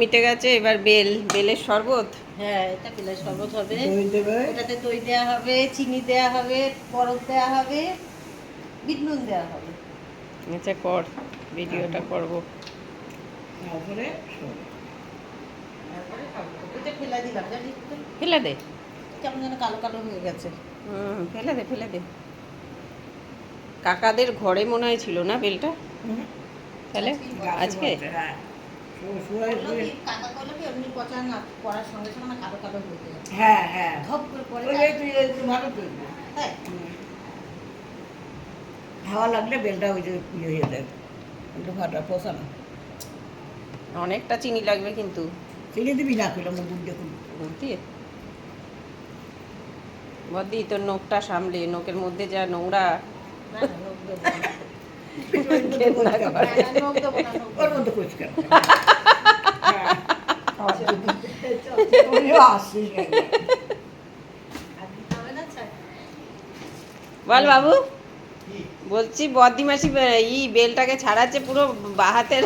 মিটে গেছে এবার বেল বেলের শরবত? হ্যাঁ এটা বেলের শরবত হবে। এটাতে দই দেওয়া হবে চিনি দেওয়া হবে বরফ দেওয়া হবে বিট নুন দেওয়া হবে। আচ্ছা কর ভিডিওটা করব। তারপরে তারপরে ফেলা দিলাম ফেলে দে। কেমন যেন কালো কালো হয়ে গেছে। হুম ফেলে দে ফেলে দে। কাকাদের ঘরে মনে হয় ছিল না বেলটা? তাহলে আজকে হ্যাঁ হয়ে হ্যাঁ। হ্যাঁ হ্যাঁ হাওয়া লাগলে বেলটা ওই যে ইয়ে হয়ে যায়। একটু ফাটা পোষানো অনেকটা চিনি লাগবে কিন্তু। চিনি দিবি না দুধ দেখুন। বদি তোর নোকটা সামলে নোকের মধ্যে যা নোংরা। ওর মধ্যে কোচ কেন তুইও আসছিস একবার। আর দিতে হবে না, ছাড়। বল বাবু। বলছি বদ্দিমাসি ই বেলটাকে ছাড়াচ্ছে পুরো বাহাতের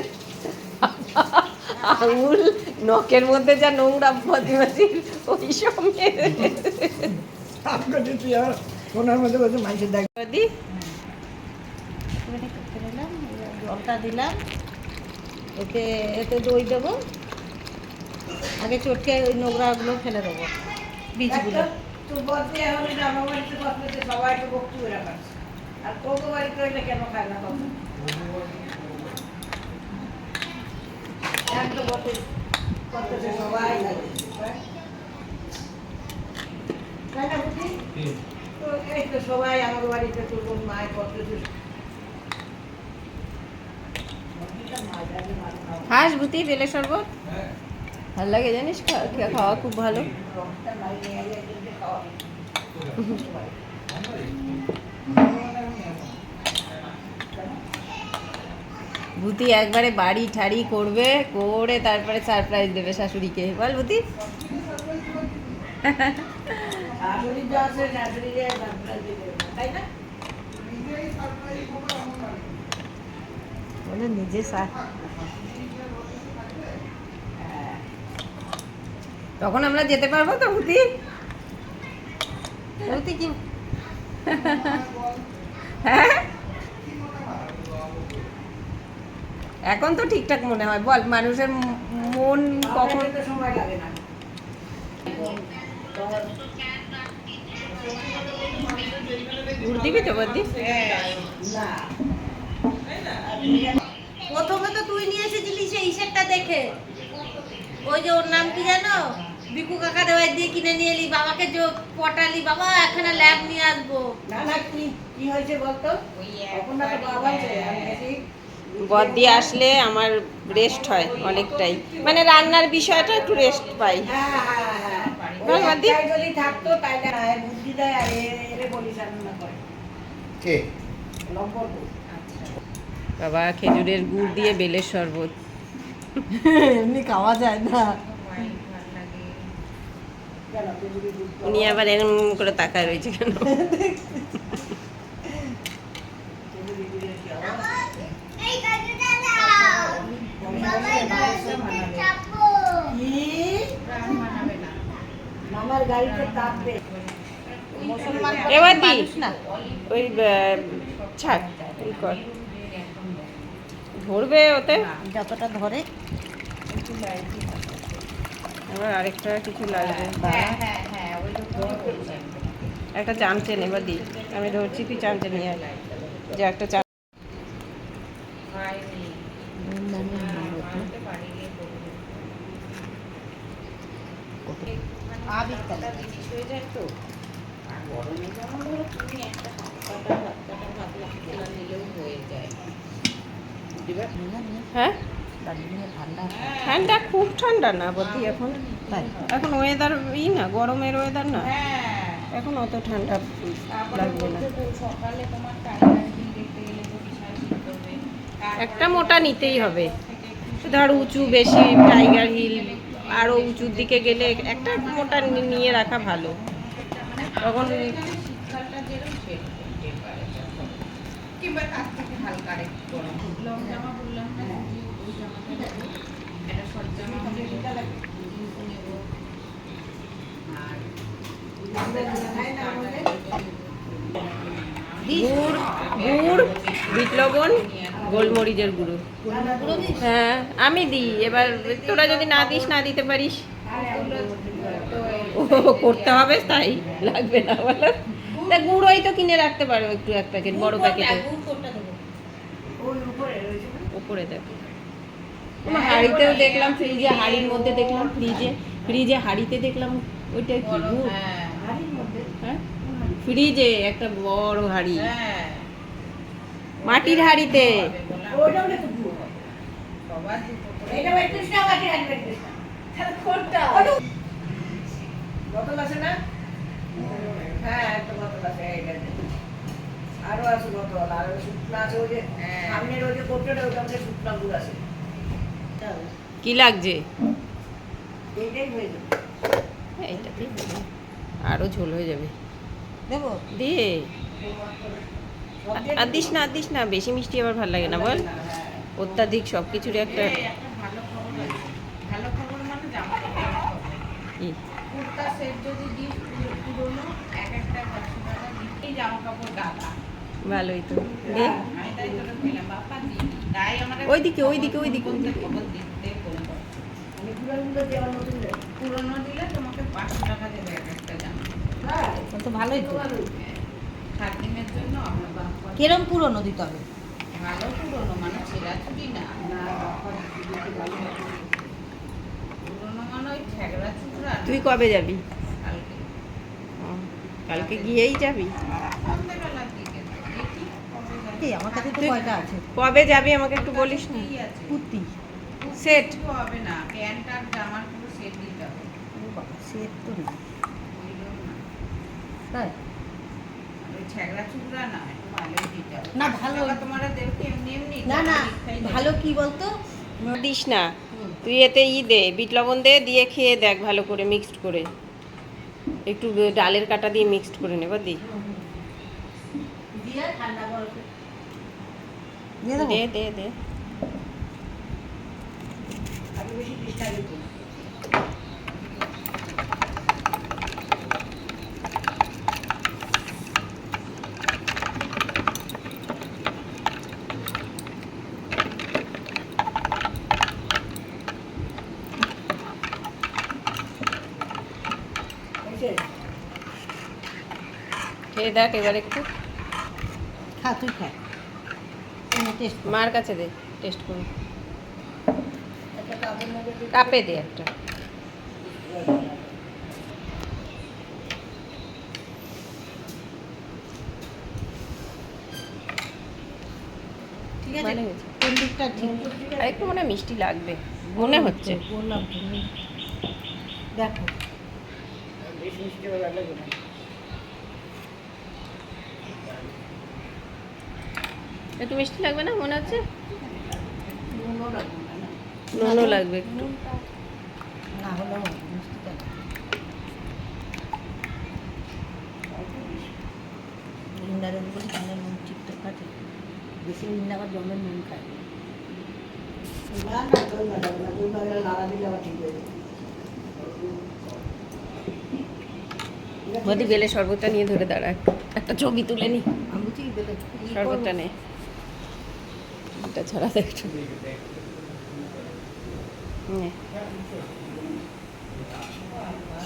আঙুল নখের মধ্যে যা নোংরা বদ্দিমাসির ওই সঙ্গে ফোনের মধ্যে বসে মানুষের দেখ। বদি। দিলাম, জলটা দিলাম। এতে এতে দই দেবো। আগে চটকে ওই নোংরাগুলো ফেলে দেবো বীজগুলো। এটা আমার বাড়িতে সবাই আমার তোর মায় হাঁস ভুতি বেলে শরবত? ভালো লাগে জানিস? খাওয়া খুব ভালো। ভূতি একবারে বাড়ি ঠাড়ি করবে, করে তারপরে সারপ্রাইজ দেবে শাশুড়িকে। বল ভূতি। নিজে সা- তখন আমরা যেতে পারব তো ভূতি? ভূতি কি? হ্যাঁ? এখন তো ঠিকঠাক মনে হয় বল মানুষের মন কখন? সময় লাগে না। ঘুর দিবি তো বদি প্রথমে তো তুই নিয়ে এসেছিলি সেই ইসেরটা দেখে। ওই যে ওর নাম কি জানো? বিকু কাকা দেওয়াই দিয়ে কিনে নিয়ে এলি বাবাকে যে পটালি বাবা এখানে ল্যাব নিয়ে আসব। না না কি কি হয়েছে বলতো? এখন না তো বাবা আছে আমি বেশি বদি আসলে আমার রেস্ট হয় অনেকটাই। মানে রান্নার বিষয়টা একটু রেস্ট পাই। হ্যাঁ হ্যাঁ হ্যাঁ। যদি থাকতো তাহলে বুদ্ধি দেয় আর এরে করে। কে? বাবা খেজুরের গুড় দিয়ে বেলের শরবত। এমনি খাওয়া যায় না কেন তুই যদি দুধ খাওয়া- উনি আবার এরকম করে তাকায় রয়েছে কেন? এবার। ওই ধরবে ওতে? যতটা ধরে। আবার আরেকটা কিছু লাগবে? হ্যাঁ, একটা চামচে নেবা দি আমি ধরছি তুই চামচে নিয়ে যে একটা চাম হ্যাঁ? ঠান্ডা? ঠান্ডা না বলতি এখন? এখন ওয়েদার ই না গরমের ওয়েদার না। এখন অত ঠান্ডা লাগবে না। একটা মোটা নিতেই হবে। ধর উঁচু বেশি টাইগার হিল আরও উঁচুর দিকে গেলে একটা মোটা নিয়ে রাখা ভালো। তখন কিংবা তার থেকে হালকা আরেকটু গরম লং জামা বললাম না ওই জামাটা একটা খরচা মামনি নেব নেব আর খাই না আমাদের গুড় গুড় বিট লবণ গোলমরিচের গুঁড়ো। হ্যাঁ আমি দিই। এবার তোরা যদি না দিস না দিতে পারিস। ও করতে হবে তাই। লাগবে না বলো। তা গুঁড়োই তো কিনে রাখতে পারো একটু এক প্যাকেট বড় প্যাকেটে। গুড় কোনটা দেবো ওই উপরে রয়েছে না? উপরে দেখো তোমার হাঁড়িতেও দেখলাম ফ্রিজে হাঁড়ির মধ্যে দেখলাম ফ্রিজে ফ্রিজে হাঁড়িতে দেখলাম ওইটা কি গুড় হ্যাঁ। হাড়ির মধ্যে হ্যাঁ ফ্রিজে একটা বড় হাঁড়ি। হ্যাঁ। মাটির হাঁড়িতে। বোতল আছে না? হ্যাঁ একটা বোতল আছে আরও আছে বোতল আর ওই শুকনো আছে ওই যে হ্যাঁ। সামনের ওই যে ওইটা আমাদের শুকনো গুড় আছে। কি লাগছে। আরও ঝোল হয়ে যাবে। দেবো? দিয়ে আর দিস না দিস না। বেশি মিষ্টি আবার ভালো লাগে না বল। অত্যাধিক সব কিছুর একটা মানে। কুর্তা সেট যদি দিস পুরোনো এক একটা জামা কাপড় গাদা ভালোই তো। ভালোই কিরম পুরনো দিতে হবে ভালো পুরোনো মানে ছেঁড়া ছুটি না? মানে তুই কবে যাবি? কালকে। গিয়েই যাবি? কবে আমার কাছে তো কয়টা আছে? কবে যাবি আমাকে একটু বলিস না? কুর্তি সেট। হবে না প্যান্ট আর জামার পুরো সেট দিতে হবে। সেট তো না। তাই? না ভালো। না না কি বলতো? দিস না। তুই এতে ই দে বিট লবণ দে দিয়ে খেয়ে দেখ ভালো করে মিক্সড করে। একটু ডালের কাটা দিয়ে মিক্সড করে নেবা দি দিয়ে ঠান্ডা দিয়ে দেবো দে দে দে আমি বেশি চেষ্টা করি হয়েছে? খেয়ে দেখ এবার একটু খা তুই খা টেস্ট মার কাছে দে টেস্ট করে। একটা কাপের মধ্যে দিয়ে- কাপে দে একটা। মনে মিষ্টি লাগবে মনে হচ্ছে। বললাম দেখো। বেশি মিষ্টি হলে ভালো লাগে না। একটু মিষ্টি লাগবে না? মনে হচ্ছে? নুনও লাগবে? একটু। নুন আবার নুন খায়। বদি বেলে শরবতটা নিয়ে ধরে দাঁড়া একটা। ছবি তুলে নি। শরবতটা করব। নে। এটা ছাড়া দেখ একটু নে।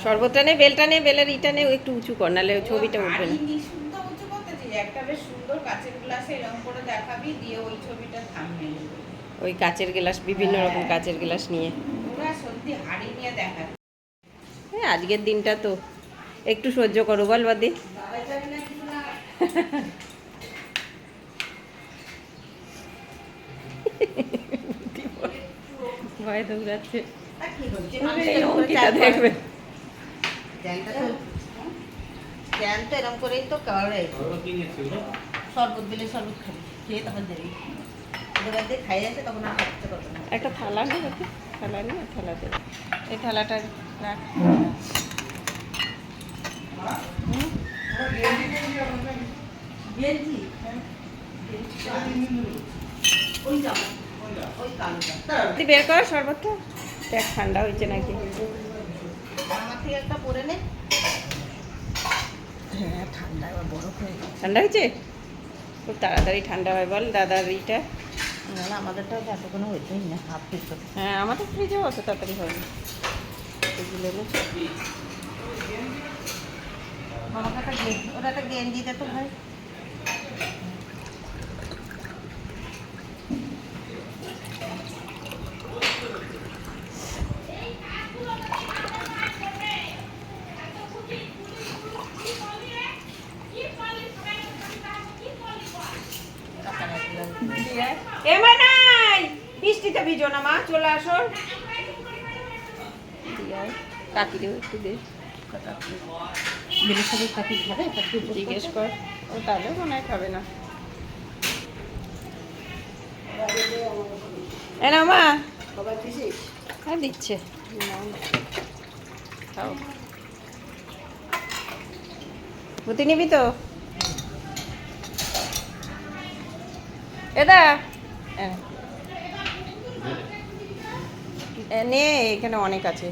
শরবতটা নে বেলটা নে বেলের ইটা নে একটু উঁচু কর নাহলে ছবিটা উঠবে না। আরে নিঃশুদ্ধ উঁচু করতেছিস একটা বেশ সুন্দর কাচের গ্লাসে এরকম করে দেখাবি দিয়ে ওই ছবিটা থামবে। ওই কাচের গ্লাস বিভিন্ন রকম কাচের গ্লাস নিয়ে। ওরা সত্যি হাড়ি নিয়ে দেখা হ্যাঁ আজকের দিনটা তো একটু সহ্য করো বল বাদি নাড়াই চাড়ি না কিছু না। ভয় দৌড়াচ্ছে অঙ্কিতা দেখবে তো এরকম করেই তো করে শরবত দিলে শরবত খাবি খেয়ে তারপর দেবে এবার দিয়ে খাই আছে তখন আর খরচা করবে একটা থালা বাকি থালা নেই থালাতে এই থালাটা রাখ। গেঞ্জি বের কর শরবতটা। দেখ ঠান্ডা হয়েছে নাকি? একটা পরে নে। হ্যাঁ ঠান্ডা বরফ ঠান্ডা হয়েছে? খুব তাড়াতাড়ি ঠান্ডা হয় বল দাদার এইটা। না আমাদেরটাও তো এতক্ষণ হয়েছেই না হাফ পিস হ্যাঁ আমাদের ফ্রিজেও অত তাড়াতাড়ি হয় না এগুলো ওরা একটা গেঞ্জি দে তো ভাই এ মা নাই বৃষ্টিতে ভিজো না মা চলে আসো কাকিরেও একটু দে বিলের সাথে কাকি খাবে কাকি জিজ্ঞেস কর। ও তাহলে মনে হয় খাবে না। মা। হ্যাঁ দিচ্ছে। খাও। ভূতি নিবি তো? এটা নে এখানে অনেক আছে।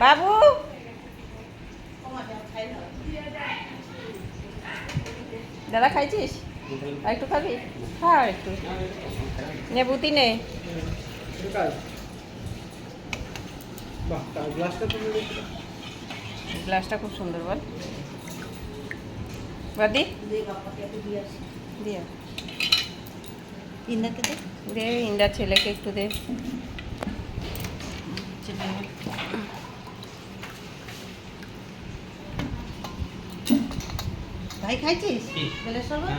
বাবু। দাদা খাইছিস? আর একটু খাবি? খা একটু। নে বুতি নে। গ্লাসটা খুব সুন্দর বল। বাদি দিয়ে। ইন্দাকে দে। দে ইন্দার ছেলেকে একটু দে। ভাই খাইছিস? বেলের সর্বত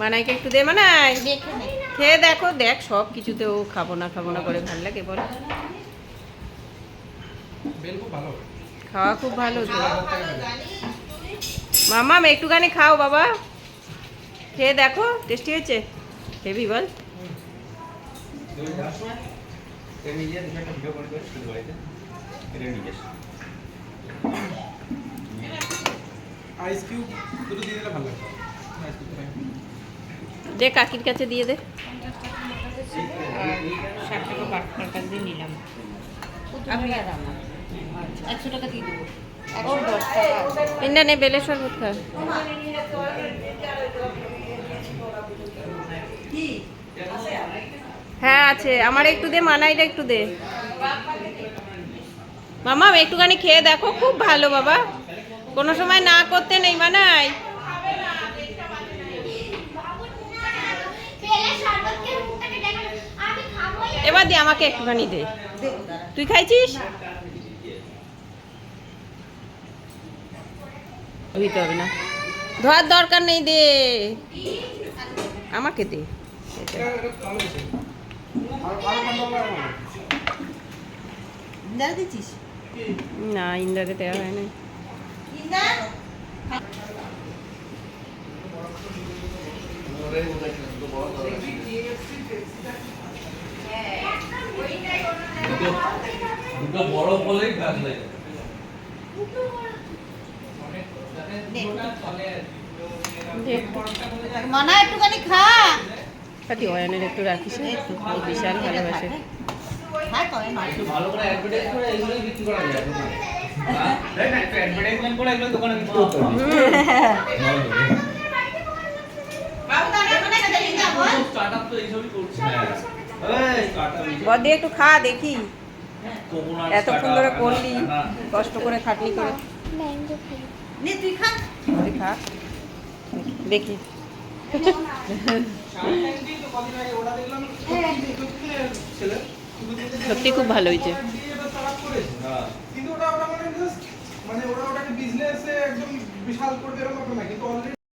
মানাইকে একটু দে মানাই। খেয়ে দেখো দেখ সব কিছুতেও খাব না খাব না করে ভালো লাগে বল। বেল খুব ভালো খাওয়া খুব ভালো তো। মামা একটুখানি খাও বাবা। খেয়ে দেখো টেস্টি হয়েছে? হেভি বল। দে কাকির কাছে দিয়ে দে। ষাট টাকা দিয়ে নিলাম। আমার একশো টাকা দিয়ে দেবো। দশ টাকা ইন্ডা নে বেলের শরবত খা হ্যাঁ আছে। আমার একটু দে মানাইটা একটু দে। মামা, একটুখানি খেয়ে দেখো, খুব ভালো বাবা। কোনো সময় না করতে নেই, মানাই। এবার দে, আমাকে একটুখানি দে। তুই খাইছিস? ধোয়ার দরকার নেই, দে। আমাকে দে। না ইন্দারে দেওয়া হয় না দুটো মানা একটুখানি খা কাটি অয়নের একটু রাখিস হ্যাঁ? বিশাল ভালোবাসে। হ্যাঁ কয় না একটু ভালো করে অ্যাডভার্টাইজ করে এগুলোই বিক্রি করা যায়। দোকানে হ্যাঁ? একটু হ্যাঁ বদি খা দেখি। এতক্ষণ ধরে করলি কষ্ট করে খাটনি করে। তুই খা। দেখি। সত্যি খুব ভালো হয়েছে। হ্যাঁ কিন্তু ওটা মানে মানে ওরা ওটাকে বিজনেসে একদম বিশাল করবে এরকম নাকি